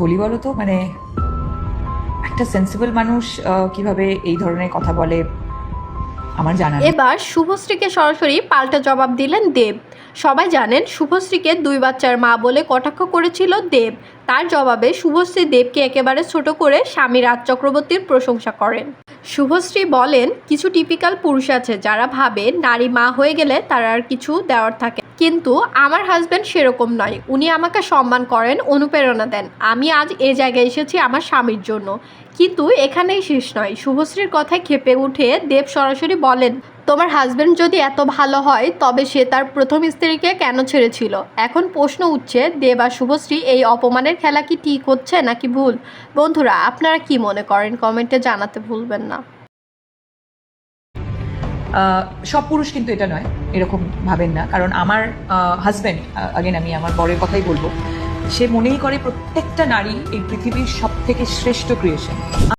বলি বলো তো মানে একটা সেন্সিবল মানুষ কীভাবে এই ধরনের কথা বলে, আমার জানা এবার শুভশ্রীকে সরাসরি পাল্টা জবাব দিলেন দেব। সবাই জানেন শুভশ্রীকে দুই বাচ্চার মা বলে কটাক্ষ করেছিল দেব। তার জবাবে শুভশ্রী দেবকে একেবারে ছোট করে স্বামী রাজ চক্রবর্তীর প্রশংসা করেন। শুভশ্রী বলেন, কিছু টিপিক্যাল পুরুষ আছে যারা ভাবে নারী মা হয়ে গেলে তার আর কিছু দেওয়ার থাকে কিন্তু আমার হাজব্যান্ড সেরকম নয়। উনি আমাকে সম্মান করেন, অনুপ্রেরণা দেন। আমি আজ এ জায়গায় এসেছি আমার স্বামীর জন্য। কিন্তু এখানেই শেষ নয়। শুভশ্রীর কথায় খেপে উঠে দেব সরাসরি বলেন, তোমার হাজবেন্ড যদি এত ভালো হয়, তবে সে তার প্রথম স্ত্রীকে কেন ছেড়েছিল? এখন প্রশ্ন উঠছে, দেব আর শুভশ্রী এই অপমানের খেলা কি ঠিক হচ্ছে নাকি ভুল? বন্ধুরা, আপনারা কি মনে করেন? কমেন্টে জানাতে ভুলবেন না। সব পুরুষ কিন্তু এটা নয়, এরকম ভাবেন না। কারণ আমার হাজব্যান্ড আগেন আমি আমার বরের কথাই বলব, সে মনেই করে প্রত্যেকটা নারী এই পৃথিবীর সব থেকে শ্রেষ্ঠ ক্রিয়েশন